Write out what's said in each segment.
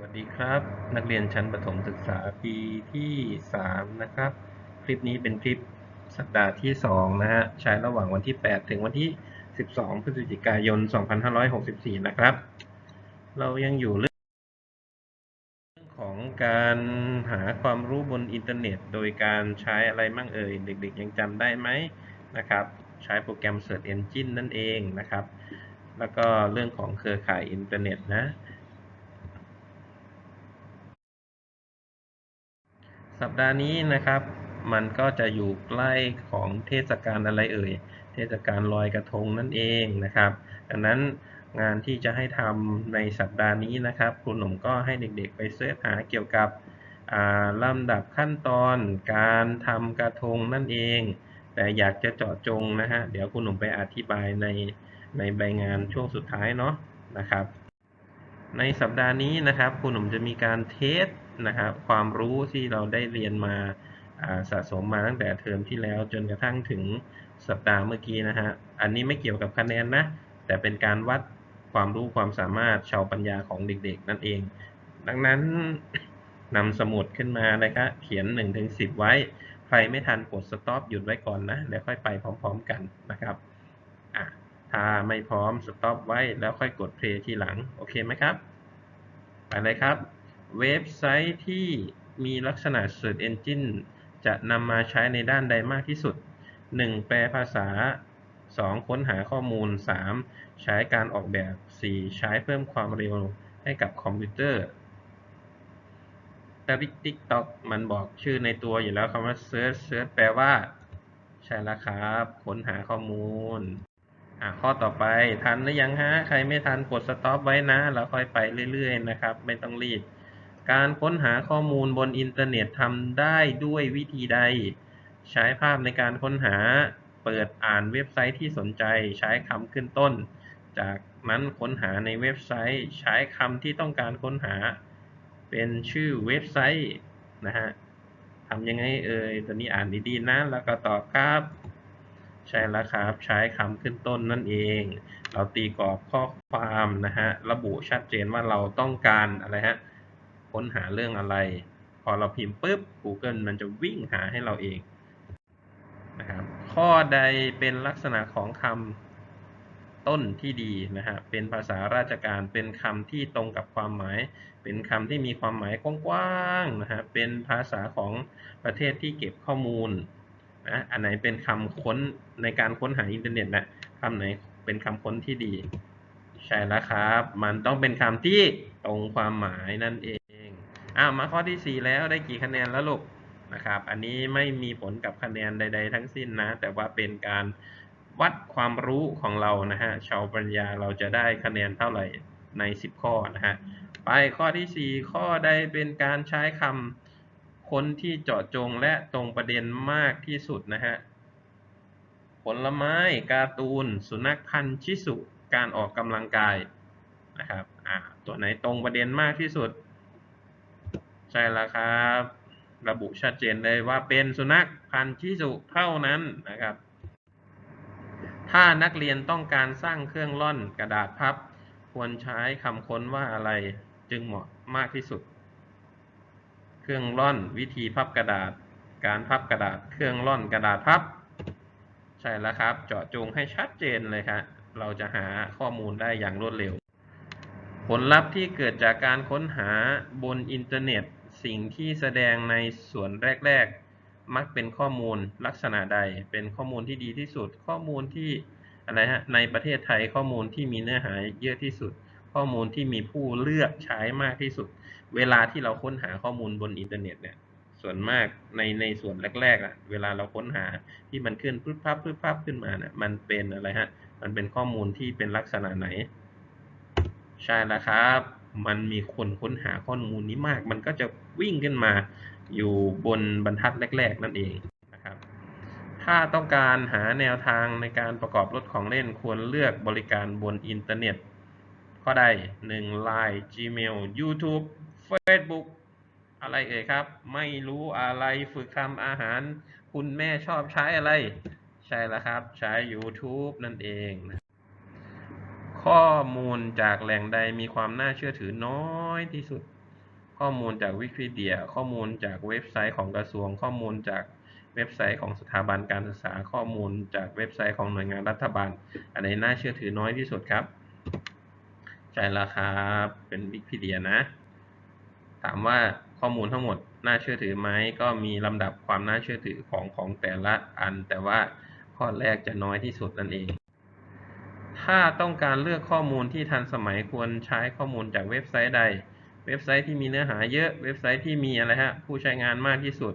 วัสดีครับ นักเรียนชั้นประถมศึกษาปีที่ 3 นะครับ คลิปนี้เป็นคลิปสัปดาห์ที่ 2 นะฮะ ใช้ระหว่างวันที่ 8 ถึงวันที่ 12 พฤศจิกายน 2564 นะครับ เรายังอยู่เรื่องของการหาความรู้บนอินเทอร์เน็ต โดยการใช้อะไรมั่งเอ่ย เด็กๆ ยังจำได้ไหมนะครับ ใช้โปรแกรม Search Engine นั่นเองนะครับ แล้วก็เรื่องของเครือข่ายอินเทอร์เน็ตนะ สัปดาห์นี้นะครับ มันก็จะอยู่ใกล้ของเทศกาลอะไรเอ่ย เทศกาลลอยกระทงนั่นเองนะครับ ดังนั้นงานที่จะให้ทำในสัปดาห์นี้นะครับ ครูหนุ่มก็ให้เด็กๆ ไปเสิร์ชหาเกี่ยวกับอ่าลำดับขั้นตอนการทำกระทงนั่นเอง แต่อยากจะเจาะจงนะฮะ เดี๋ยวครูหนุ่มไปอธิบายในในใบงานช่วงสุดท้ายเนาะนะครับ ในสัปดาห์นี้นะครับครูหนุ่มจะมีการเทส นะครับความรู้ที่เราได้เรียนมาสะสมมาตั้งแต่เทอมที่แล้วจนกระทั่งถึงสัปดาห์เมื่อกี้นะฮะ อันนี้ไม่เกี่ยวกับคะแนนนะ แต่เป็นการวัดความรู้ความสามารถชาวปัญญาของเด็กๆ นั่นเอง ดังนั้นนำสมุดขึ้นมาเลยครับเขียน1-10ถึง10 ไว้ ใครไม่ทันกด stop หยุดไว้ก่อนนะ แล้วค่อยไปพร้อมๆกันนะครับถ้าไม่พร้อม stop ไว้แล้วค่อยกด play ทีหลัง โอเคไหมครับ ไปเลยครับ เว็บไซต์ที่มีลักษณะ Search Engine จะนำมาใช้ในด้านใดมากที่สุด 1. แปลภาษา 2. ค้นหาข้อมูล 3. ใช้การออกแบบ 4. ใช้เพิ่มความเร็วให้กับคอมพิวเตอร์แต่ติ๊กต็อกมันบอกชื่อในตัวอยู่แล้วคำว่า search search แปลว่า ใช่แล้วครับ ค้นหาข้อมูลอะข้อต่อไปทันหรือยังฮะ ใครไม่ทันกด stop ไว้นะ แล้วค่อยไปเรื่อยๆนะครับ ไม่ต้องรีบ การค้นหาข้อมูลบนอินเทอร์เน็ตทำได้ด้วยวิธีใด ใช้ภาพในการค้นหา เปิดอ่านเว็บไซต์ที่สนใจ ใช้คำขึ้นต้น จากนั้นค้นหาในเว็บไซต์ ใช้คำที่ต้องการค้นหา เป็นชื่อเว็บไซต์นะฮะทำยังไงเอ่ยตัวนี้อ่านดีๆนะ แล้วก็ตอบครับ ใช่แล้วครับ ใช้คำขึ้นต้นนั่นเอง เราตีกรอบข้อความนะฮะ ระบุชัดเจนว่าเราต้องการอะไรฮะ ค้นหาเรื่องอะไร พอเราพิมพ์ปุ๊บ Google มันจะวิ่งหาให้เราเองนะครับข้อใดเป็นลักษณะของคำต้นที่ดีนะฮะเป็นภาษาราชการเป็นคำที่ตรงกับความหมาย เป็นคำที่มีความหมายกว้างๆนะฮะเป็นภาษาของประเทศที่เก็บข้อมูลนะอันไหนเป็นคำค้นในการค้นหาอินเทอร์เน็ตนะคำไหนเป็นคำค้นที่ดี ใช่แล้วครับ มันต้องเป็นคำที่ตรงความหมายนั่นเอง อ้าวมาข้อที่ 4 แล้วได้กี่คะแนนแล้วลูกนะครับ อันนี้ไม่มีผลกับคะแนนใด ๆ ทั้งสิ้นนะ แต่ว่าเป็นการวัดความรู้ของเรานะฮะชาวปัญญาเราจะได้คะแนนเท่าไหร่ใน 10 ข้อนะฮะไปข้อที่ 4 ข้อใดเป็นการใช้คำคนที่เจาะจงและตรงประเด็นมากที่สุดนะฮะผลไม้การ์ตูน สุนัขพันธุ์ชิสุ การออกกำลังกายนะครับอ่าตัวไหนตรงประเด็นมากที่สุด ใช่แล้วครับ ระบุชัดเจนเลยว่าเป็นสุนัขพันธุ์ชิสุเท่านั้นนะครับ ถ้านักเรียนต้องการสร้างเครื่องร่อนกระดาษพับ ควรใช้คำค้นว่าอะไรจึงเหมาะมากที่สุด เครื่องร่อนวิธีพับกระดาษ การพับกระดาษ เครื่องร่อนกระดาษพับ ใช่แล้วครับ เจาะจงให้ชัดเจนเลยครับเราจะหาข้อมูลได้อย่างรวดเร็ว ผลลัพธ์ที่เกิดจากการค้นหาบนอินเทอร์เน็ต สิ่งที่แสดงในส่วนแรก ๆ มักเป็นข้อมูลลักษณะใด เป็นข้อมูลที่ดีที่สุด ข้อมูลที่อะไรฮะ ในประเทศไทยข้อมูลที่มีเนื้อหาเยอะที่สุด ข้อมูลที่มีผู้เลือกใช้มากที่สุด เวลาที่เราค้นหาข้อมูลบนอินเทอร์เน็ตเนี่ย ส่วนมากในในส่วนแรกๆอะ เวลาเราค้นหาที่มันขึ้นพึบพับพึบพับขึ้นมาเนี่ย มันเป็นอะไรฮะ มันเป็นข้อมูลที่เป็นลักษณะไหน ใช่แล้วครับ มันมีคนค้นหาข้อมูลนี้มาก มันก็จะวิ่งขึ้นมาอยู่บนบรรทัดแรก ๆ นั่นเองนะครับ ถ้าต้องการหาแนวทางในการประกอบรถของเล่นควรเลือกบริการบนอินเทอร์เน็ต ข้อใด 1. Line Gmail YouTube Facebook อะไรเอ่ยครับ ไม่รู้อะไรฝึกทำอาหาร คุณแม่ชอบใช้อะไร ใช่แล้วครับ ใช้ YouTube นั่นเองนะ ข้อมูลจากแหล่งใดมีความน่าเชื่อถือน้อยที่สุด ข้อมูลจากวิกิพีเดีย ข้อมูลจากเว็บไซต์ของกระทรวง ข้อมูลจากเว็บไซต์ของสถาบันการศึกษา ข้อมูลจากเว็บไซต์ของหน่วยงานรัฐบาล อันไหนน่าเชื่อถือน้อยที่สุดครับ ใช่แล้วครับเป็นวิกิพีเดียนะ ถามว่าข้อมูลทั้งหมดน่าเชื่อถือไหมก็มีลำดับความน่าเชื่อถือของของแต่ละอัน แต่ว่าข้อแรกจะน้อยที่สุดนั่นเอง ถ้าต้องการเลือกข้อมูลที่ทันสมัยควรใช้ข้อมูลจากเว็บไซต์ใด เว็บไซต์ที่มีเนื้อหาเยอะ เว็บไซต์ที่มีอะไรฮะ ผู้ใช้งานมากที่สุด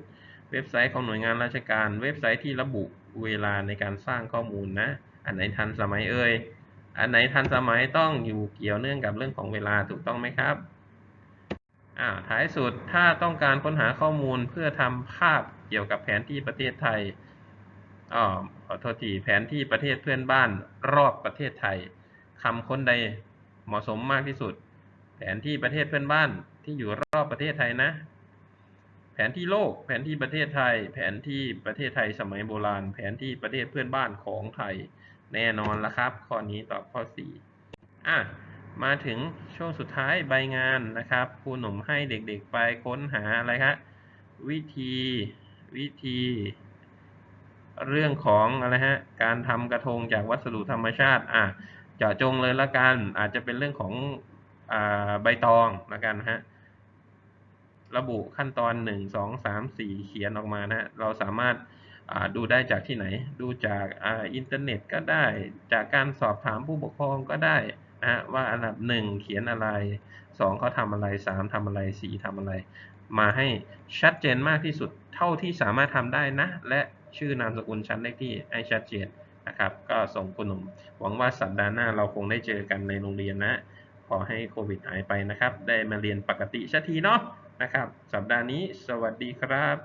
เว็บไซต์ของหน่วยงานราชการ เว็บไซต์ที่ระบุเวลาในการสร้างข้อมูลนะ อันไหนทันสมัยเอ่ย อันไหนทันสมัยต้องอยู่เกี่ยวเนื่องกับเรื่องของเวลาถูกต้องไหมครับ อ่า ท้ายสุด ถ้าต้องการค้นหาข้อมูลเพื่อทำภาพเกี่ยวกับแผนที่ประเทศไทย อ๋อขอโทษทีแผนที่ประเทศเพื่อนบ้านรอบประเทศไทยคำค้นใดเหมาะสมมากที่สุด แผนที่ประเทศเพื่อนบ้านที่อยู่รอบประเทศไทยนะ แผนที่โลก แผนที่ประเทศไทย แผนที่ประเทศไทยสมัยโบราณ แผนที่ประเทศเพื่อนบ้านของไทย แน่นอนละครับ ข้อนี้ตอบข้อ4อะมาถึงช่วงสุดท้ายใบงานนะครับครูหนุ่มให้เด็กๆไปค้นหาอะไรครับวิธีวิธี เรื่องของอะไรฮะการทำกระทงจากวัสดุธรรมชาติอะเจาะจงเลยละกันอาจจะเป็นเรื่องของอใบตองละกันฮะระบุขั้นตอนหนึ่งสองสามสี่เขียนออกมานะฮะเราสามารถดูได้จากที่ไหน ดูจากออินเทอร์เน็ตก็ได้ จากการสอบถามผู้ปกครองก็ได้นะว่าอันดับหนึ่งเขียนอะไรสองเขาทำอะไรสามทำอะไรสี่ทำอะไร มาให้ชัดเจนมากที่สุดเท่าที่สามารถทำได้นะ และ ชื่อนามสกุลชั้นเลขที่ให้ชัดเจนนะครับก็ส่งคุณหนุ่มหวังว่าสัปดาห์หน้าเราคงได้เจอกันในโรงเรียนนะขอให้โควิดหายไปนะครับ ได้มาเรียนปกติสักทีเนาะนะครับ สัปดาห์นี้สวัสดีครับ